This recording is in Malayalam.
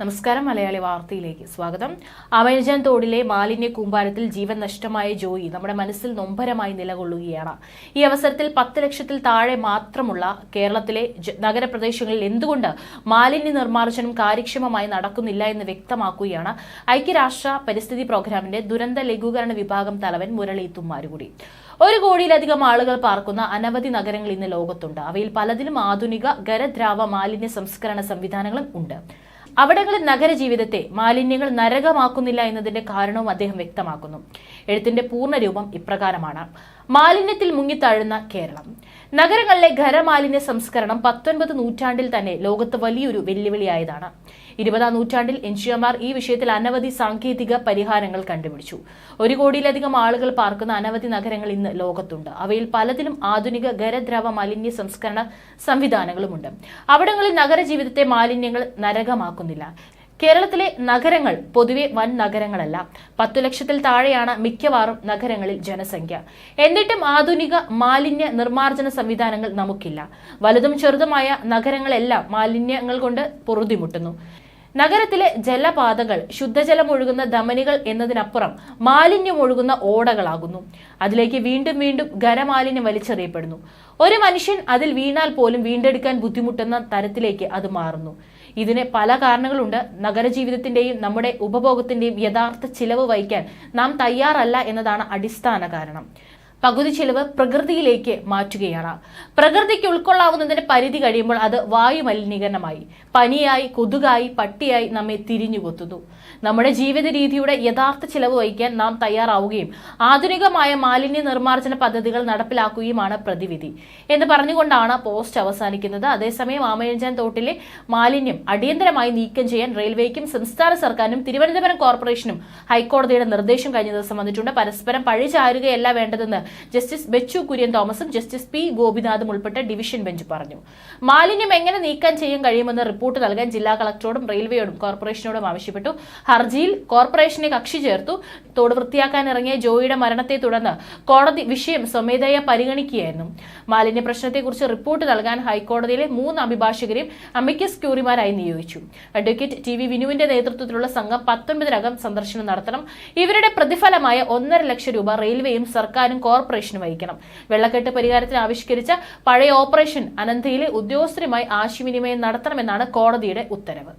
നമസ്കാരം മലയാളി വാർത്തയിലേക്ക് സ്വാഗതം. അമേജൻ തോടിലെ മാലിന്യ കൂമ്പാരത്തിൽ ജീവൻ നഷ്ടമായ ജോയി നമ്മുടെ മനസ്സിൽ നൊമ്പരമായി നിലകൊള്ളുകയാണ്. ഈ അവസരത്തിൽ പത്ത് ലക്ഷത്തിൽ താഴെ മാത്രമുള്ള കേരളത്തിലെ നഗരപ്രദേശങ്ങളിൽ എന്തുകൊണ്ട് മാലിന്യ നിർമ്മാർജനം കാര്യക്ഷമമായി നടക്കുന്നില്ല എന്ന് വ്യക്തമാക്കുകയാണ് ഐക്യരാഷ്ട്ര പരിസ്ഥിതി പ്രോഗ്രാമിന്റെ ദുരന്ത ലഘൂകരണ വിഭാഗം തലവൻ മുരളി തുമ്മാരുകുടി ഒരു കോടിയിലധികം ആളുകൾ പാർക്കുന്ന അനവധി നഗരങ്ങൾ ഇന്ന് ലോകത്തുണ്ട്. അവയിൽ പലതിലും ആധുനിക ഖരദ്രാവ മാലിന്യ സംസ്കരണ സംവിധാനങ്ങളും ഉണ്ട്. അവിടങ്ങളിൽ നഗരജീവിതത്തെ മാലിന്യങ്ങൾ നരകമാക്കുന്നില്ല എന്നതിന്റെ കാരണവും അദ്ദേഹം വ്യക്തമാക്കുന്നു. എഴുത്തിന്റെ പൂർണരൂപം ഇപ്രകാരമാണ്. മാലിന്യത്തിൽ മുങ്ങിത്താഴുന്ന കേരളം. നഗരങ്ങളിലെ ഖരമാലിന്യ സംസ്കരണം പത്തൊൻപത് നൂറ്റാണ്ടിൽ തന്നെ ലോകത്ത് വലിയൊരു വെല്ലുവിളിയായതാണ്. ഇരുപതാം നൂറ്റാണ്ടിൽ എൻജിഒമാർ ഈ വിഷയത്തിൽ അനവധി സാങ്കേതിക പരിഹാരങ്ങൾ കണ്ടുപിടിച്ചു. ഒരു കോടിയിലധികം ആളുകൾ പാർക്കുന്ന അനവധി നഗരങ്ങൾ ഇന്ന് ലോകത്തുണ്ട്. അവയിൽ പലതിലും ആധുനിക ഖരദ്രവ മാലിന്യ സംസ്കരണ സംവിധാനങ്ങളുമുണ്ട്. അവിടങ്ങളിൽ നഗരജീവിതത്തെ മാലിന്യങ്ങൾ നരകമാക്കുന്നില്ല. കേരളത്തിലെ നഗരങ്ങൾ പൊതുവെ വൻ നഗരങ്ങളല്ല. പത്തു ലക്ഷത്തിൽ താഴെയാണ് മിക്കവാറും നഗരങ്ങളിൽ ജനസംഖ്യ. എന്നിട്ടും ആധുനിക മാലിന്യ നിർമ്മാർജന സംവിധാനങ്ങൾ നമുക്കില്ല. വലുതും ചെറുതുമായ നഗരങ്ങളെല്ലാം മാലിന്യങ്ങൾ കൊണ്ട് പൊറുതിമുട്ടുന്നു. നഗരത്തിലെ ജലപാതകൾ ശുദ്ധജലം ഒഴുകുന്ന ധമനികൾ എന്നതിനപ്പുറം മാലിന്യം ഒഴുകുന്ന ഓടകളാകുന്നു. അതിലേക്ക് വീണ്ടും വീണ്ടും ഖരമാലിന്യം വലിച്ചെറിയപ്പെടുന്നു. ഒരു മനുഷ്യൻ അതിൽ വീണാൽ പോലും വീണ്ടെടുക്കാൻ ബുദ്ധിമുട്ടുന്ന തരത്തിലേക്ക് അത് മാറുന്നു. ഇതിന് പല കാരണങ്ങളുണ്ട്. നഗരജീവിതത്തിന്റെയും നമ്മുടെ ഉപഭോഗത്തിന്റെയും യഥാർത്ഥ ചിലവ് വഹിക്കാൻ നാം തയ്യാറല്ല എന്നതാണ് അടിസ്ഥാന കാരണം. പകുതി ചിലവ് പ്രകൃതിയിലേക്ക് മാറ്റുകയാണ്. പ്രകൃതിക്ക് ഉൾക്കൊള്ളാവുന്നതിന്റെ പരിധി കഴിയുമ്പോൾ അത് വായു മലിനീകരണമായി പനിയായി കൊതുകായി പട്ടിയായി നമ്മെ തിരിഞ്ഞുകൊത്തുന്നു നമ്മുടെ ജീവിത രീതിയുടെ യഥാർത്ഥ ചിലവ് വഹിക്കാൻ നാം തയ്യാറാവുകയും ആധുനികമായ മാലിന്യ നിർമ്മാർജന പദ്ധതികൾ നടപ്പിലാക്കുകയുമാണ് പ്രതിവിധി. എന്ന് പറഞ്ഞുകൊണ്ടാണ് പോസ്റ്റ് അവസാനിക്കുന്നത്. അതേസമയം ആമയഞ്ചാൻ തോട്ടിലെ മാലിന്യം അടിയന്തരമായി നീക്കം ചെയ്യാൻ റെയിൽവേക്കും സംസ്ഥാന സർക്കാരിനും തിരുവനന്തപുരം കോർപ്പറേഷനും ഹൈക്കോടതിയുടെ നിർദ്ദേശം കഴിഞ്ഞ ദിവസം വന്നിട്ടുണ്ട്. പരസ്പരം പഴിചാരുകയല്ല വേണ്ടതെന്ന് ജസ്റ്റിസ് ബെച്ചു കുര്യൻ തോമസും ജസ്റ്റിസ് പി ഗോപിനാഥും ഉൾപ്പെട്ട ഡിവിഷൻ ബെഞ്ച് പറഞ്ഞു. മാലിന്യം എങ്ങനെ നീക്കം ചെയ്യാൻ കഴിയുമെന്ന് റിപ്പോർട്ട് നൽകാൻ ജില്ലാ കളക്ടറോടും റെയിൽവേയോടും കോർപ്പറേഷനോടും ആവശ്യപ്പെട്ടു. ഹർജിയിൽ കോർപ്പറേഷനെ കക്ഷി ചേർത്തു. തോട് വൃത്തിയാക്കാൻ ഇറങ്ങിയ ജോയിയുടെ മരണത്തെ തുടർന്ന് കോടതി വിഷയം സ്വമേധയാ പരിഗണിക്കുകയായിരുന്നു. മാലിന്യ പ്രശ്നത്തെക്കുറിച്ച് റിപ്പോർട്ട് നൽകാൻ ഹൈക്കോടതിയിലെ മൂന്ന് അഭിഭാഷകരെയും അമിക്കസ് ക്യൂറിമാരായി നിയോഗിച്ചു. അഡ്വക്കേറ്റ് ടി വി വിനുവിന്റെ നേതൃത്വത്തിലുള്ള സംഘം പത്തൊൻപതിനകം സന്ദർശനം നടത്തണം. ഇവരുടെ പ്രതിഫലമായ ഒന്നര ലക്ഷം രൂപ റെയിൽവേയും സർക്കാരും കോർപ്പറേഷനും വഹിക്കണം. വെള്ളക്കെട്ട് പരിഹാരത്തിന് ആവിഷ്കരിച്ച പഴയ ഓപ്പറേഷൻ അനന്തയിലെ ഉദ്യോഗസ്ഥരുമായി ആശയവിനിമയം നടത്തണമെന്നാണ് കോടതിയുടെ ഉത്തരവ്.